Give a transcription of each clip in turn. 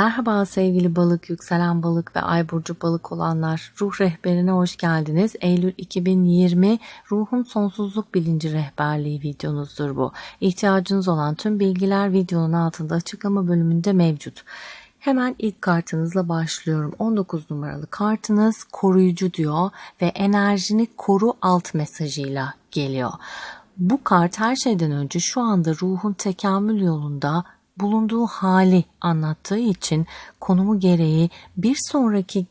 Merhaba sevgili balık, yükselen balık ve ay burcu balık olanlar. Ruh rehberine hoş geldiniz. Eylül 2020 ruhun sonsuzluk bilinci rehberliği videonuzdur bu. İhtiyacınız olan tüm bilgiler videonun altında açıklama bölümünde mevcut. Hemen ilk kartınızla başlıyorum. 19 numaralı kartınız koruyucu diyor ve enerjini koru alt mesajıyla geliyor. Bu kart her şeyden önce şu anda ruhun tekamül yolunda bulunduğu hali anlattığı için konumu gereği bir sonraki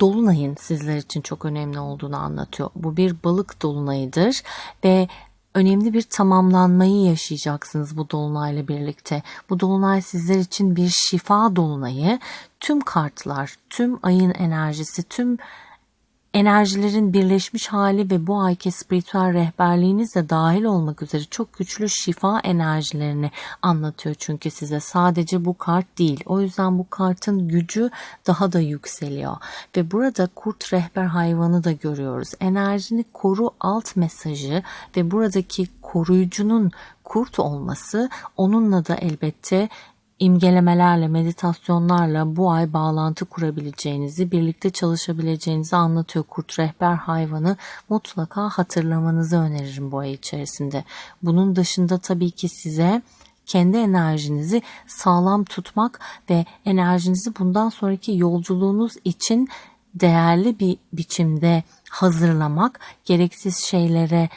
dolunayın sizler için çok önemli olduğunu anlatıyor. Bu bir balık dolunayıdır ve önemli bir tamamlanmayı yaşayacaksınız bu dolunayla birlikte. Bu dolunay sizler için bir şifa dolunayı. Tüm kartlar, tüm ayın enerjisi, tüm enerjilerin birleşmiş hali ve bu ayki spiritüel rehberliğiniz de dahil olmak üzere çok güçlü şifa enerjilerini anlatıyor çünkü size sadece bu kart değil. O yüzden bu kartın gücü daha da yükseliyor ve burada kurt rehber hayvanı da görüyoruz. Enerjini koru alt mesajı ve buradaki koruyucunun kurt olması onunla da elbette imgelemelerle, meditasyonlarla bu ay bağlantı kurabileceğinizi, birlikte çalışabileceğinizi anlatıyor. Kurt rehber hayvanı mutlaka hatırlamanızı öneririm bu ay içerisinde. Bunun dışında tabii ki size kendi enerjinizi sağlam tutmak ve enerjinizi bundan sonraki yolculuğunuz için değerli bir biçimde hazırlamak, gereksiz şeylere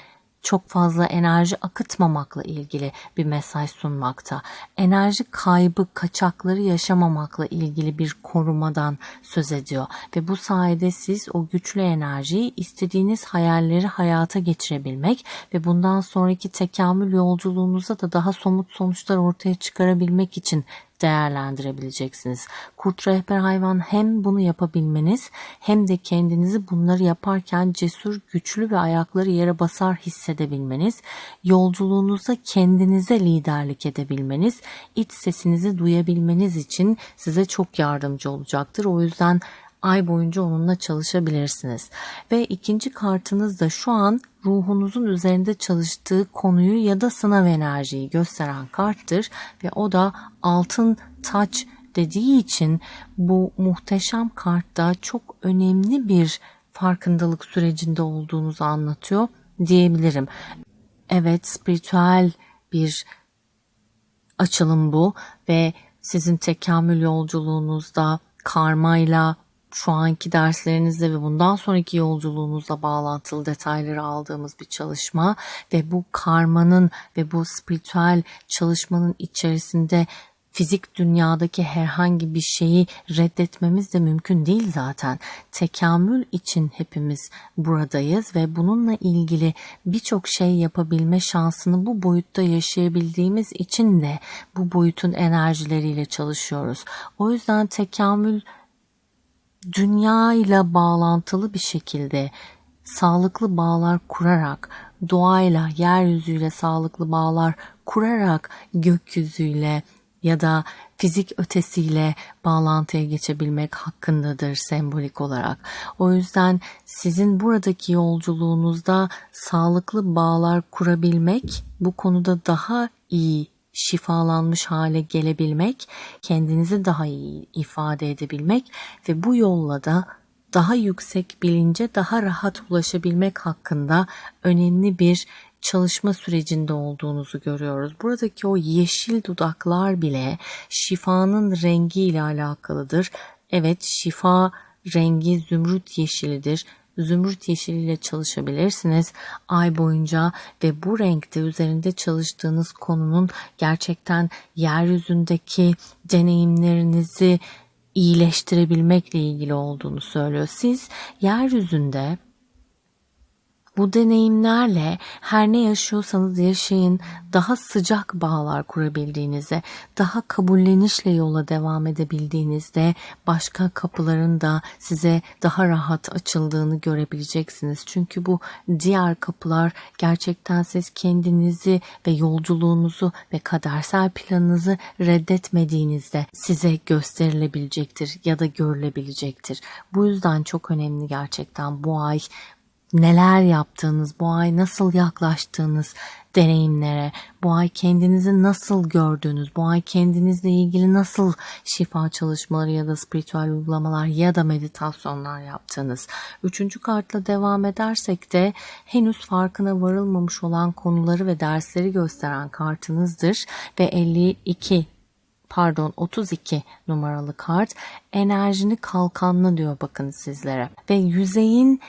çok fazla enerji akıtmamakla ilgili bir mesaj sunmakta. Enerji kaybı, kaçakları yaşamamakla ilgili bir korumadan söz ediyor ve bu sayede siz o güçlü enerjiyi istediğiniz hayalleri hayata geçirebilmek ve bundan sonraki tekamül yolculuğunuza da daha somut sonuçlar ortaya çıkarabilmek için değerlendirebileceksiniz. Kurt rehber hayvan hem bunu yapabilmeniz hem de kendinizi bunları yaparken cesur, güçlü ve ayakları yere basar hissedebilmeniz, yolculuğunuzda kendinize liderlik edebilmeniz, iç sesinizi duyabilmeniz için size çok yardımcı olacaktır. O yüzden ay boyunca onunla çalışabilirsiniz. Ve ikinci kartınız da şu an ruhunuzun üzerinde çalıştığı konuyu ya da sınav enerjiyi gösteren karttır ve o da altın taç dediği için bu muhteşem kartta çok önemli bir farkındalık sürecinde olduğunuzu anlatıyor diyebilirim. Evet, spiritüel bir açılım bu ve sizin tekamül yolculuğunuzda karmayla şu anki derslerinizle ve bundan sonraki yolculuğunuzla bağlantılı detayları aldığımız bir çalışma ve bu karmanın ve bu spiritüel çalışmanın içerisinde fizik dünyadaki herhangi bir şeyi reddetmemiz de mümkün değil zaten. Tekamül için hepimiz buradayız ve bununla ilgili birçok şey yapabilme şansını bu boyutta yaşayabildiğimiz için de bu boyutun enerjileriyle çalışıyoruz. O yüzden tekamül dünya ile bağlantılı bir şekilde sağlıklı bağlar kurarak, doğayla, yeryüzüyle sağlıklı bağlar kurarak gökyüzüyle ya da fizik ötesiyle bağlantıya geçebilmek hakkındadır sembolik olarak. O yüzden sizin buradaki yolculuğunuzda sağlıklı bağlar kurabilmek bu konuda daha iyi şifalanmış hale gelebilmek, kendinizi daha iyi ifade edebilmek ve bu yolla da daha yüksek bilince daha rahat ulaşabilmek hakkında önemli bir çalışma sürecinde olduğunuzu görüyoruz. Buradaki o yeşil dudaklar bile şifanın rengi ile alakalıdır. Evet şifa rengi zümrüt yeşilidir zümrüt yeşiliyle çalışabilirsiniz ay boyunca ve bu renkte üzerinde çalıştığınız konunun gerçekten yeryüzündeki deneyimlerinizi iyileştirebilmekle ilgili olduğunu söylüyor. Siz yeryüzünde bu deneyimlerle her ne yaşıyorsanız yaşayın daha sıcak bağlar kurabildiğinizde, daha kabullenişle yola devam edebildiğinizde başka kapıların da size daha rahat açıldığını görebileceksiniz. Çünkü bu diğer kapılar gerçekten siz kendinizi ve yolculuğunuzu ve kadersel planınızı reddetmediğinizde size gösterilebilecektir ya da görülebilecektir. Bu yüzden çok önemli gerçekten bu ay neler yaptığınız, bu ay nasıl yaklaştığınız deneyimlere, bu ay kendinizi nasıl gördüğünüz, bu ay kendinizle ilgili nasıl şifa çalışmaları ya da spiritüel uygulamalar ya da meditasyonlar yaptığınız. Üçüncü kartla devam edersek de henüz farkına varılmamış olan konuları ve dersleri gösteren kartınızdır ve 52 pardon 32 numaralı kart enerjini kalkanlı diyor bakın sizlere ve yüzeyin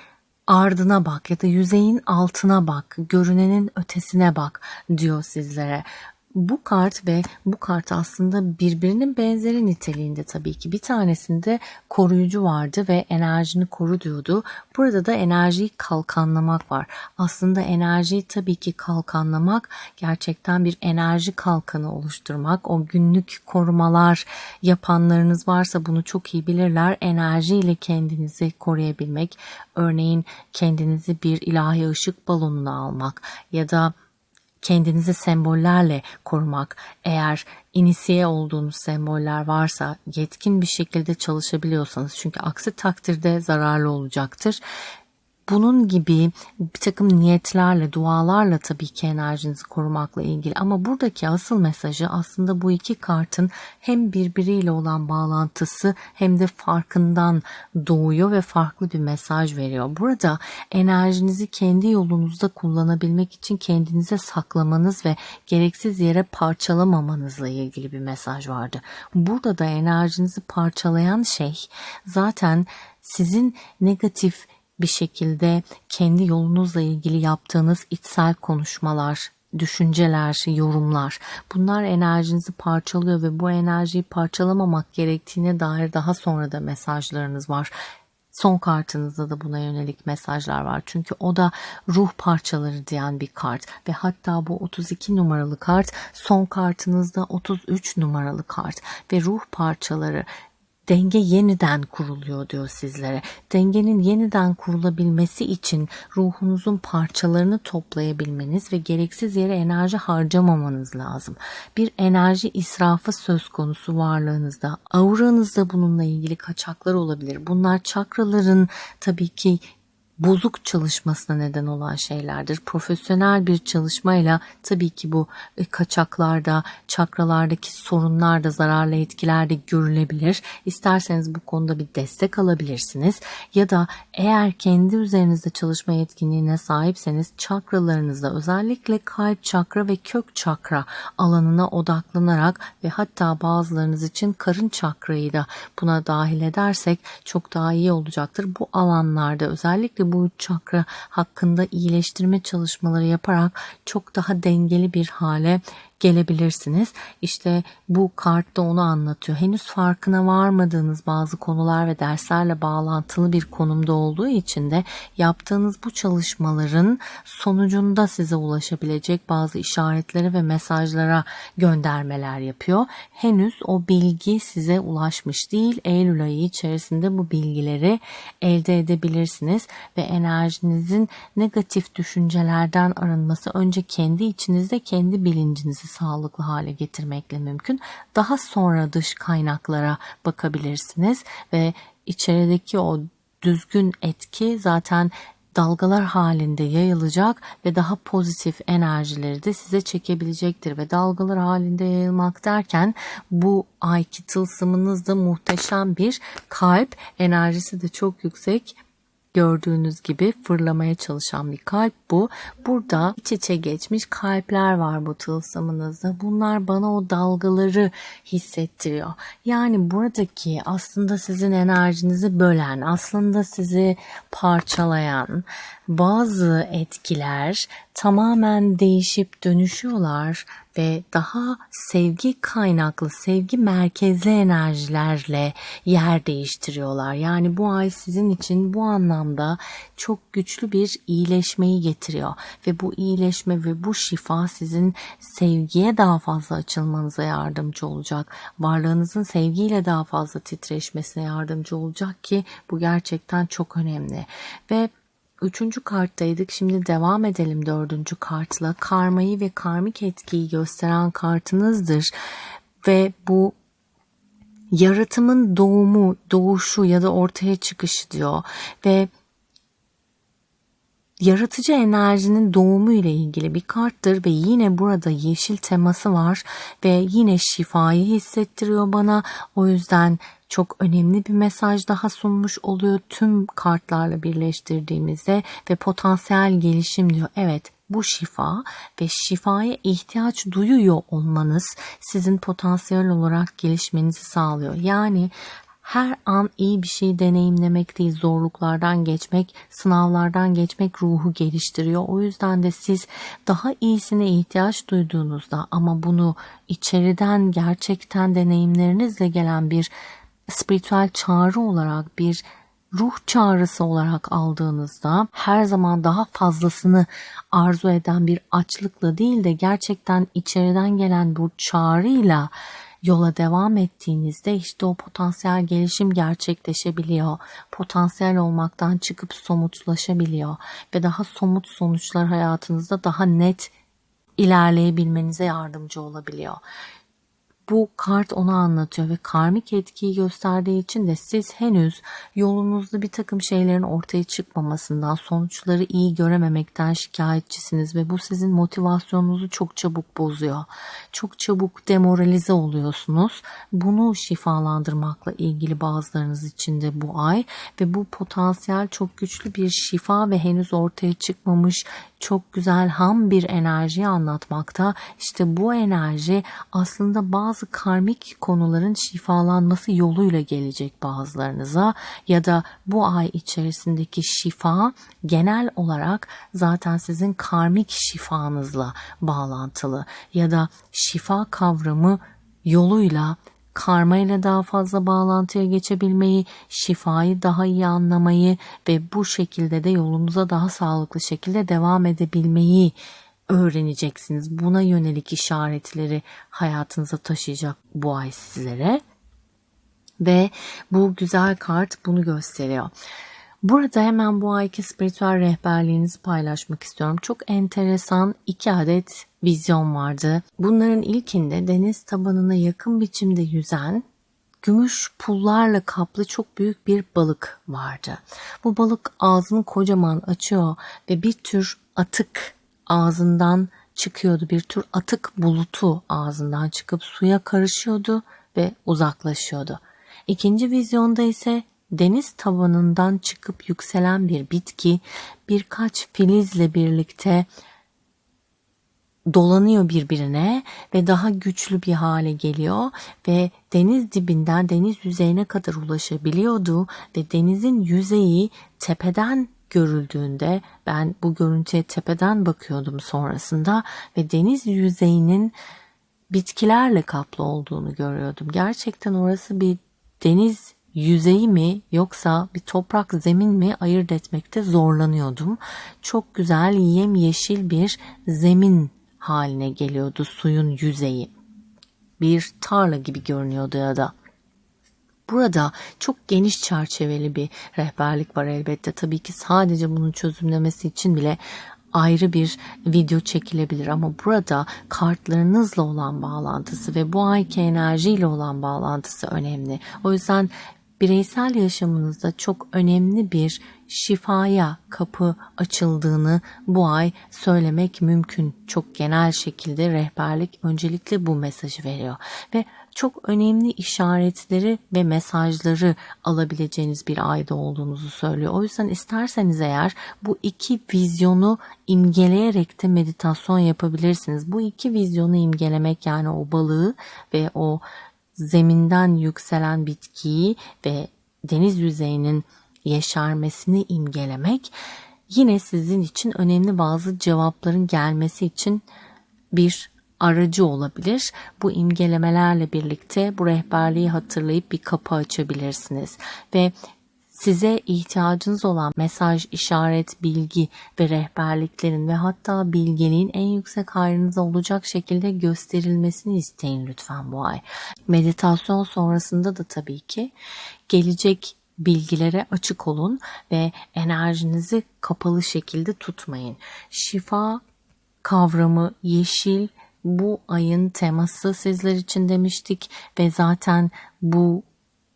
ardına bak ya da yüzeyin altına bak, görünenin ötesine bak diyor sizlere. Bu kart ve bu kart aslında birbirinin benzeri niteliğinde tabii ki. Bir tanesinde koruyucu vardı ve enerjini koru diyordu. Burada da enerjiyi kalkanlamak var. Aslında enerjiyi tabii ki kalkanlamak gerçekten bir enerji kalkanı oluşturmak. O günlük korumalar yapanlarınız varsa bunu çok iyi bilirler. Enerjiyle kendinizi koruyabilmek. Örneğin kendinizi bir ilahi ışık balonuna almak ya da kendinizi sembollerle korumak, eğer inisiye olduğunuz semboller varsa, yetkin bir şekilde çalışabiliyorsanız çünkü aksi takdirde zararlı olacaktır. Bunun gibi bir takım niyetlerle, dualarla tabii ki enerjinizi korumakla ilgili. Ama buradaki asıl mesajı aslında bu iki kartın hem birbiriyle olan bağlantısı hem de farkından doğuyor ve farklı bir mesaj veriyor. Burada enerjinizi kendi yolunuzda kullanabilmek için kendinize saklamanız ve gereksiz yere parçalamamanızla ilgili bir mesaj vardı. Burada da enerjinizi parçalayan şey zaten sizin negatif bir şekilde kendi yolunuzla ilgili yaptığınız içsel konuşmalar, düşünceler, yorumlar bunlar enerjinizi parçalıyor ve bu enerjiyi parçalamamak gerektiğine dair daha sonra da mesajlarınız var. Son kartınızda da buna yönelik mesajlar var. Çünkü o da ruh parçaları diyen bir kart ve hatta bu 32 numaralı kart son kartınızda 33 numaralı kart ve ruh parçaları denge yeniden kuruluyor diyor sizlere. Dengenin yeniden kurulabilmesi için ruhunuzun parçalarını toplayabilmeniz ve gereksiz yere enerji harcamamanız lazım. Bir enerji israfı söz konusu varlığınızda. Auranızda bununla ilgili kaçaklar olabilir. Bunlar çakraların tabii ki bozuk çalışmasına neden olan şeylerdir. Profesyonel bir çalışmayla tabii ki bu e, kaçaklarda, çakralardaki sorunlar da zararlı etkiler de görülebilir. İsterseniz bu konuda bir destek alabilirsiniz. Ya da eğer kendi üzerinizde çalışma yetkinliğine sahipseniz çakralarınızda özellikle kalp çakra ve kök çakra alanına odaklanarak ve hatta bazılarınız için karın çakrayı da buna dahil edersek çok daha iyi olacaktır. Bu alanlarda özellikle özellikle bu çakra hakkında iyileştirme çalışmaları yaparak çok daha dengeli bir hale gelebilirsiniz. İşte bu kart da onu anlatıyor. Henüz farkına varmadığınız bazı konular ve derslerle bağlantılı bir konumda olduğu için de yaptığınız bu çalışmaların sonucunda size ulaşabilecek bazı işaretlere ve mesajlara göndermeler yapıyor. Henüz o bilgi size ulaşmış değil. Eylül ayı içerisinde bu bilgileri elde edebilirsiniz ve enerjinizin negatif düşüncelerden arınması önce kendi içinizde kendi bilincinizi sağlıklı hale getirmekle mümkün. Daha sonra dış kaynaklara bakabilirsiniz ve içerideki o düzgün etki zaten dalgalar halinde yayılacak ve daha pozitif enerjileri de size çekebilecektir ve dalgalar halinde yayılmak derken bu ayki tılsımınız da muhteşem bir kalp enerjisi de çok yüksek Gördüğünüz gibi fırlamaya çalışan bir kalp bu. Burada iç içe geçmiş kalpler var bu tılsımınızda. Bunlar bana o dalgaları hissettiriyor. Yani buradaki aslında sizin enerjinizi bölen, aslında sizi parçalayan bazı etkiler tamamen değişip dönüşüyorlar ve daha sevgi kaynaklı, sevgi merkezli enerjilerle yer değiştiriyorlar. Yani bu ay sizin için bu anlamda çok güçlü bir iyileşmeyi getiriyor ve bu iyileşme ve bu şifa sizin sevgiye daha fazla açılmanıza yardımcı olacak. Varlığınızın sevgiyle daha fazla titreşmesine yardımcı olacak ki bu gerçekten çok önemli. Ve Üçüncü karttaydık. Şimdi devam edelim dördüncü kartla. Karmayı ve karmik etkiyi gösteren kartınızdır. Ve bu yaratımın doğumu, doğuşu ya da ortaya çıkışı diyor. Ve yaratıcı enerjinin doğumu ile ilgili bir karttır ve yine burada yeşil teması var ve yine şifayı hissettiriyor bana. O yüzden çok önemli bir mesaj daha sunmuş oluyor tüm kartlarla birleştirdiğimizde ve potansiyel gelişim diyor. Evet bu şifa ve şifaya ihtiyaç duyuyor olmanız sizin potansiyel olarak gelişmenizi sağlıyor. Yani her an iyi bir şey deneyimlemek değil, zorluklardan geçmek, sınavlardan geçmek ruhu geliştiriyor. O yüzden de siz daha iyisine ihtiyaç duyduğunuzda ama bunu içeriden gerçekten deneyimlerinizle gelen bir spiritüel çağrı olarak bir ruh çağrısı olarak aldığınızda her zaman daha fazlasını arzu eden bir açlıkla değil de gerçekten içeriden gelen bu çağrıyla yola devam ettiğinizde işte o potansiyel gelişim gerçekleşebiliyor. Potansiyel olmaktan çıkıp somutlaşabiliyor ve daha somut sonuçlar hayatınızda daha net ilerleyebilmenize yardımcı olabiliyor bu kart onu anlatıyor ve karmik etkiyi gösterdiği için de siz henüz yolunuzda bir takım şeylerin ortaya çıkmamasından, sonuçları iyi görememekten şikayetçisiniz ve bu sizin motivasyonunuzu çok çabuk bozuyor. Çok çabuk demoralize oluyorsunuz. Bunu şifalandırmakla ilgili bazılarınız için de bu ay ve bu potansiyel çok güçlü bir şifa ve henüz ortaya çıkmamış çok güzel ham bir enerjiyi anlatmakta. İşte bu enerji aslında bazı karmik konuların şifalanması yoluyla gelecek bazılarınıza ya da bu ay içerisindeki şifa genel olarak zaten sizin karmik şifanızla bağlantılı ya da şifa kavramı yoluyla karma ile daha fazla bağlantıya geçebilmeyi, şifayı daha iyi anlamayı ve bu şekilde de yolunuza daha sağlıklı şekilde devam edebilmeyi öğreneceksiniz. Buna yönelik işaretleri hayatınıza taşıyacak bu ay sizlere. Ve bu güzel kart bunu gösteriyor. Burada hemen bu ayki spiritüel rehberliğinizi paylaşmak istiyorum. Çok enteresan iki adet vizyon vardı. Bunların ilkinde deniz tabanına yakın biçimde yüzen gümüş pullarla kaplı çok büyük bir balık vardı. Bu balık ağzını kocaman açıyor ve bir tür atık ağzından çıkıyordu. Bir tür atık bulutu ağzından çıkıp suya karışıyordu ve uzaklaşıyordu. İkinci vizyonda ise deniz tabanından çıkıp yükselen bir bitki birkaç filizle birlikte dolanıyor birbirine ve daha güçlü bir hale geliyor ve deniz dibinden deniz yüzeyine kadar ulaşabiliyordu ve denizin yüzeyi tepeden görüldüğünde ben bu görüntüye tepeden bakıyordum sonrasında ve deniz yüzeyinin bitkilerle kaplı olduğunu görüyordum. Gerçekten orası bir deniz yüzeyi mi yoksa bir toprak zemin mi ayırt etmekte zorlanıyordum. Çok güzel yemyeşil bir zemin haline geliyordu suyun yüzeyi. Bir tarla gibi görünüyordu ya da. Burada çok geniş çerçeveli bir rehberlik var elbette. Tabii ki sadece bunun çözümlemesi için bile ayrı bir video çekilebilir ama burada kartlarınızla olan bağlantısı ve bu ayki enerjiyle olan bağlantısı önemli. O yüzden bireysel yaşamınızda çok önemli bir şifaya kapı açıldığını bu ay söylemek mümkün. Çok genel şekilde rehberlik öncelikle bu mesajı veriyor ve çok önemli işaretleri ve mesajları alabileceğiniz bir ayda olduğunuzu söylüyor. O yüzden isterseniz eğer bu iki vizyonu imgeleyerek de meditasyon yapabilirsiniz. Bu iki vizyonu imgelemek yani o balığı ve o zeminden yükselen bitkiyi ve deniz yüzeyinin yeşermesini imgelemek yine sizin için önemli bazı cevapların gelmesi için bir aracı olabilir. Bu imgelemelerle birlikte bu rehberliği hatırlayıp bir kapı açabilirsiniz ve size ihtiyacınız olan mesaj, işaret, bilgi ve rehberliklerin ve hatta bilgeliğin en yüksek hayrınıza olacak şekilde gösterilmesini isteyin lütfen bu ay. Meditasyon sonrasında da tabii ki gelecek bilgilere açık olun ve enerjinizi kapalı şekilde tutmayın. Şifa kavramı yeşil bu ayın teması sizler için demiştik ve zaten bu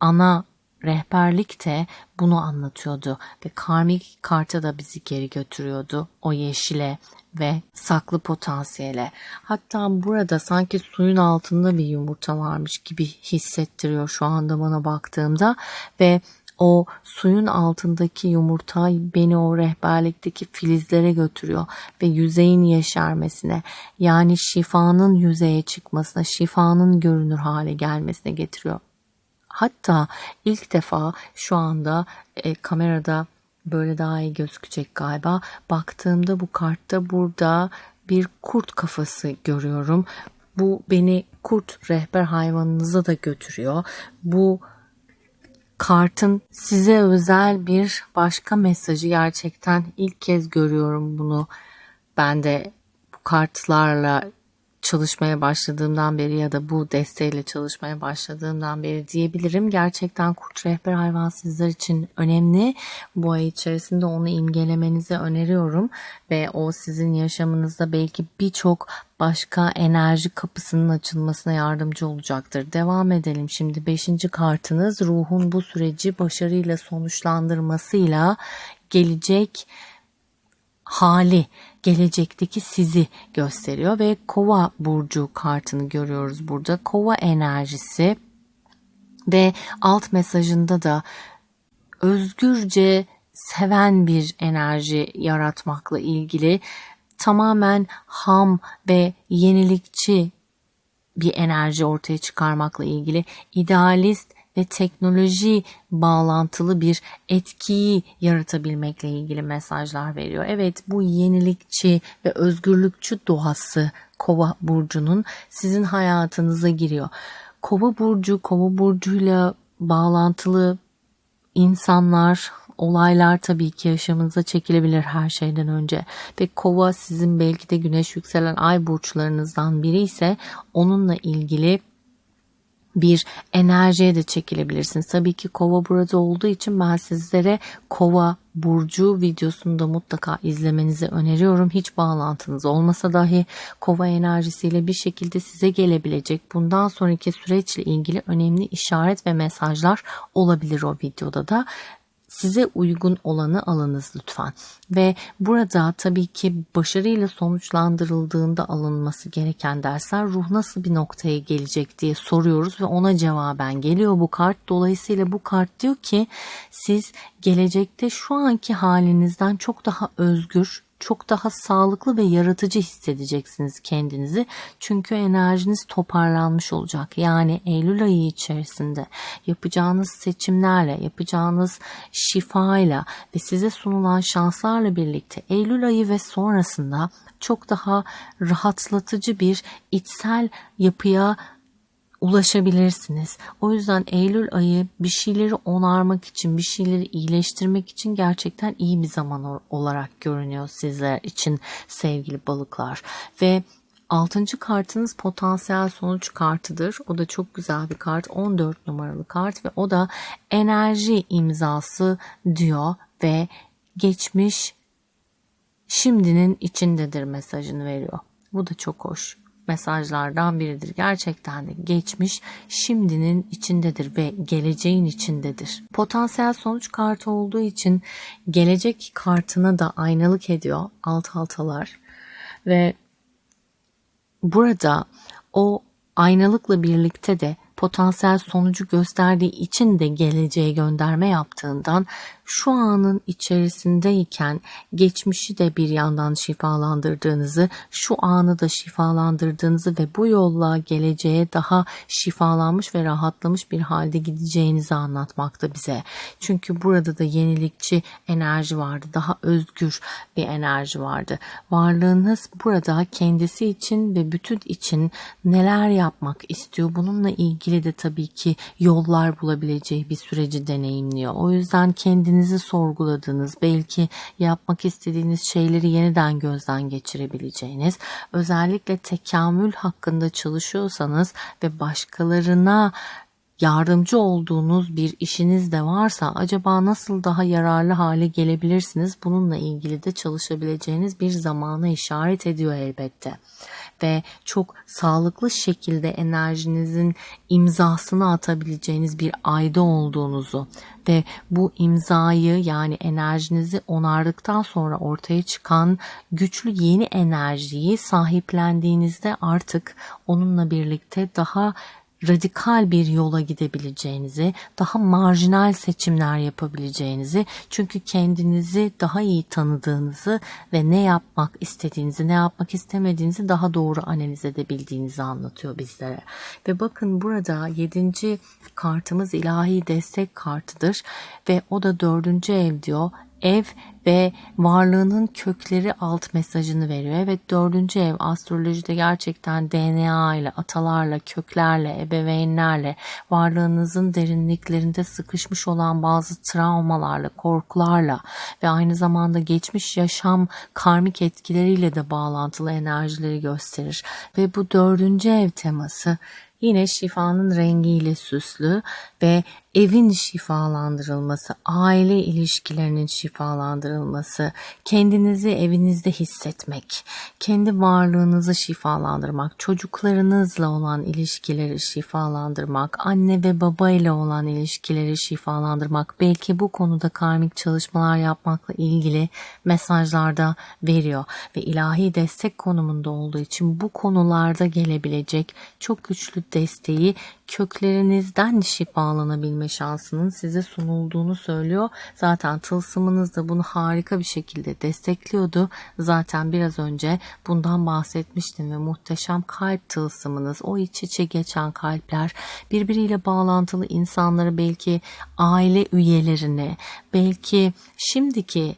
ana rehberlik de bunu anlatıyordu ve karmik karta da bizi geri götürüyordu o yeşile ve saklı potansiyele. Hatta burada sanki suyun altında bir yumurta varmış gibi hissettiriyor şu anda bana baktığımda ve o suyun altındaki yumurta beni o rehberlikteki filizlere götürüyor ve yüzeyin yeşermesine yani şifanın yüzeye çıkmasına, şifanın görünür hale gelmesine getiriyor. Hatta ilk defa şu anda e, kamerada böyle daha iyi gözükecek galiba. Baktığımda bu kartta burada bir kurt kafası görüyorum. Bu beni kurt rehber hayvanınıza da götürüyor. Bu kartın size özel bir başka mesajı gerçekten ilk kez görüyorum bunu. Ben de bu kartlarla çalışmaya başladığımdan beri ya da bu desteğiyle çalışmaya başladığımdan beri diyebilirim. Gerçekten kurt rehber hayvan sizler için önemli. Bu ay içerisinde onu imgelemenizi öneriyorum ve o sizin yaşamınızda belki birçok başka enerji kapısının açılmasına yardımcı olacaktır. Devam edelim şimdi 5. kartınız ruhun bu süreci başarıyla sonuçlandırmasıyla gelecek hali gelecekteki sizi gösteriyor ve kova burcu kartını görüyoruz burada. Kova enerjisi ve alt mesajında da özgürce seven bir enerji yaratmakla ilgili tamamen ham ve yenilikçi bir enerji ortaya çıkarmakla ilgili idealist ve teknoloji bağlantılı bir etkiyi yaratabilmekle ilgili mesajlar veriyor. Evet bu yenilikçi ve özgürlükçü doğası Kova burcunun sizin hayatınıza giriyor. Kova burcu, Kova burcuyla bağlantılı insanlar, olaylar tabii ki yaşamınıza çekilebilir her şeyden önce. Ve kova sizin belki de güneş yükselen ay burçlarınızdan biri ise onunla ilgili bir enerjiye de çekilebilirsiniz. Tabii ki kova burada olduğu için ben sizlere kova burcu videosunu da mutlaka izlemenizi öneriyorum. Hiç bağlantınız olmasa dahi kova enerjisiyle bir şekilde size gelebilecek bundan sonraki süreçle ilgili önemli işaret ve mesajlar olabilir o videoda da size uygun olanı alınız lütfen. Ve burada tabii ki başarıyla sonuçlandırıldığında alınması gereken dersler ruh nasıl bir noktaya gelecek diye soruyoruz ve ona cevaben geliyor bu kart. Dolayısıyla bu kart diyor ki siz gelecekte şu anki halinizden çok daha özgür, çok daha sağlıklı ve yaratıcı hissedeceksiniz kendinizi. Çünkü enerjiniz toparlanmış olacak. Yani Eylül ayı içerisinde yapacağınız seçimlerle, yapacağınız şifayla ve size sunulan şanslarla birlikte Eylül ayı ve sonrasında çok daha rahatlatıcı bir içsel yapıya ulaşabilirsiniz. O yüzden Eylül ayı bir şeyleri onarmak için, bir şeyleri iyileştirmek için gerçekten iyi bir zaman olarak görünüyor sizler için sevgili balıklar. Ve Altıncı kartınız potansiyel sonuç kartıdır. O da çok güzel bir kart. 14 numaralı kart ve o da enerji imzası diyor ve geçmiş şimdinin içindedir mesajını veriyor. Bu da çok hoş mesajlardan biridir. Gerçekten de geçmiş şimdinin içindedir ve geleceğin içindedir. Potansiyel sonuç kartı olduğu için gelecek kartına da aynalık ediyor alt altalar ve burada o aynalıkla birlikte de potansiyel sonucu gösterdiği için de geleceğe gönderme yaptığından şu anın içerisindeyken geçmişi de bir yandan şifalandırdığınızı, şu anı da şifalandırdığınızı ve bu yolla geleceğe daha şifalanmış ve rahatlamış bir halde gideceğinizi anlatmakta bize. Çünkü burada da yenilikçi enerji vardı, daha özgür bir enerji vardı. Varlığınız burada kendisi için ve bütün için neler yapmak istiyor bununla ilgili de tabii ki yollar bulabileceği bir süreci deneyimliyor. O yüzden kendini kendinizi sorguladığınız, belki yapmak istediğiniz şeyleri yeniden gözden geçirebileceğiniz, özellikle tekamül hakkında çalışıyorsanız ve başkalarına yardımcı olduğunuz bir işiniz de varsa acaba nasıl daha yararlı hale gelebilirsiniz? Bununla ilgili de çalışabileceğiniz bir zamana işaret ediyor elbette. Ve çok sağlıklı şekilde enerjinizin imzasını atabileceğiniz bir ayda olduğunuzu ve bu imzayı yani enerjinizi onardıktan sonra ortaya çıkan güçlü yeni enerjiyi sahiplendiğinizde artık onunla birlikte daha radikal bir yola gidebileceğinizi, daha marjinal seçimler yapabileceğinizi, çünkü kendinizi daha iyi tanıdığınızı ve ne yapmak istediğinizi, ne yapmak istemediğinizi daha doğru analiz edebildiğinizi anlatıyor bizlere. Ve bakın burada yedinci kartımız ilahi destek kartıdır ve o da dördüncü ev diyor ev ve varlığının kökleri alt mesajını veriyor. Evet dördüncü ev astrolojide gerçekten DNA ile, atalarla, köklerle, ebeveynlerle, varlığınızın derinliklerinde sıkışmış olan bazı travmalarla, korkularla ve aynı zamanda geçmiş yaşam karmik etkileriyle de bağlantılı enerjileri gösterir. Ve bu dördüncü ev teması yine şifanın rengiyle süslü ve evin şifalandırılması, aile ilişkilerinin şifalandırılması, kendinizi evinizde hissetmek, kendi varlığınızı şifalandırmak, çocuklarınızla olan ilişkileri şifalandırmak, anne ve baba ile olan ilişkileri şifalandırmak, belki bu konuda karmik çalışmalar yapmakla ilgili mesajlarda veriyor. Ve ilahi destek konumunda olduğu için bu konularda gelebilecek çok güçlü desteği köklerinizden şifalanabilme şansının size sunulduğunu söylüyor. Zaten tılsımınız da bunu harika bir şekilde destekliyordu. Zaten biraz önce bundan bahsetmiştim ve muhteşem kalp tılsımınız, o iç içe geçen kalpler, birbiriyle bağlantılı insanları belki aile üyelerini, belki şimdiki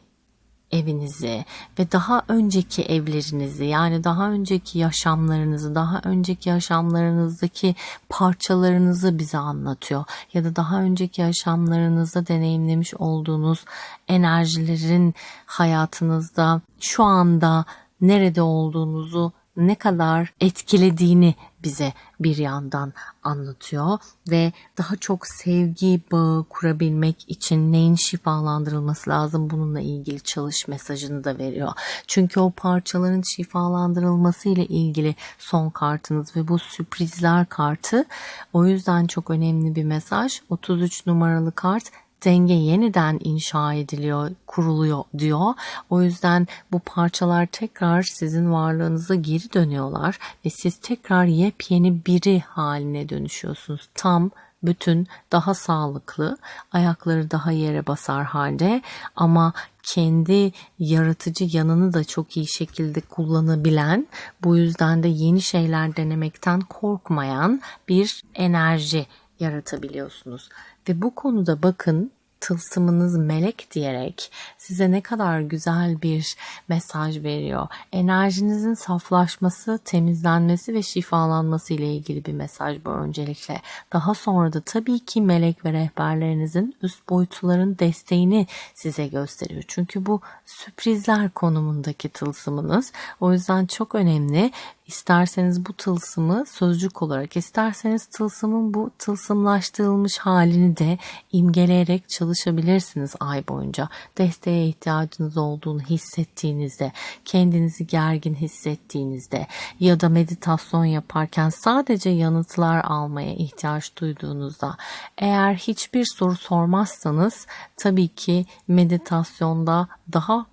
evinizi ve daha önceki evlerinizi yani daha önceki yaşamlarınızı, daha önceki yaşamlarınızdaki parçalarınızı bize anlatıyor. Ya da daha önceki yaşamlarınızda deneyimlemiş olduğunuz enerjilerin hayatınızda şu anda nerede olduğunuzu ne kadar etkilediğini bize bir yandan anlatıyor ve daha çok sevgi bağı kurabilmek için neyin şifalandırılması lazım bununla ilgili çalış mesajını da veriyor. Çünkü o parçaların şifalandırılması ile ilgili son kartınız ve bu sürprizler kartı o yüzden çok önemli bir mesaj. 33 numaralı kart denge yeniden inşa ediliyor, kuruluyor diyor. O yüzden bu parçalar tekrar sizin varlığınıza geri dönüyorlar ve siz tekrar yepyeni biri haline dönüşüyorsunuz. Tam bütün daha sağlıklı, ayakları daha yere basar halde ama kendi yaratıcı yanını da çok iyi şekilde kullanabilen, bu yüzden de yeni şeyler denemekten korkmayan bir enerji yaratabiliyorsunuz. Ve bu konuda bakın tılsımınız melek diyerek size ne kadar güzel bir mesaj veriyor. Enerjinizin saflaşması, temizlenmesi ve şifalanması ile ilgili bir mesaj bu öncelikle. Daha sonra da tabii ki melek ve rehberlerinizin üst boyutların desteğini size gösteriyor. Çünkü bu sürprizler konumundaki tılsımınız. O yüzden çok önemli İsterseniz bu tılsımı sözcük olarak, isterseniz tılsımın bu tılsımlaştırılmış halini de imgeleyerek çalışabilirsiniz ay boyunca. Desteğe ihtiyacınız olduğunu hissettiğinizde, kendinizi gergin hissettiğinizde ya da meditasyon yaparken sadece yanıtlar almaya ihtiyaç duyduğunuzda eğer hiçbir soru sormazsanız tabii ki meditasyonda daha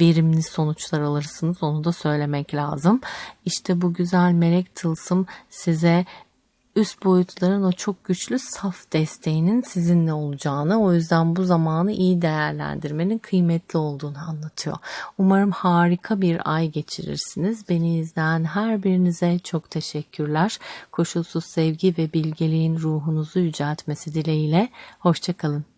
verimli sonuçlar alırsınız. Onu da söylemek lazım. İşte bu güzel melek tılsım size üst boyutların o çok güçlü saf desteğinin sizinle olacağını o yüzden bu zamanı iyi değerlendirmenin kıymetli olduğunu anlatıyor. Umarım harika bir ay geçirirsiniz. Beni izleyen her birinize çok teşekkürler. Koşulsuz sevgi ve bilgeliğin ruhunuzu yüceltmesi dileğiyle. Hoşçakalın.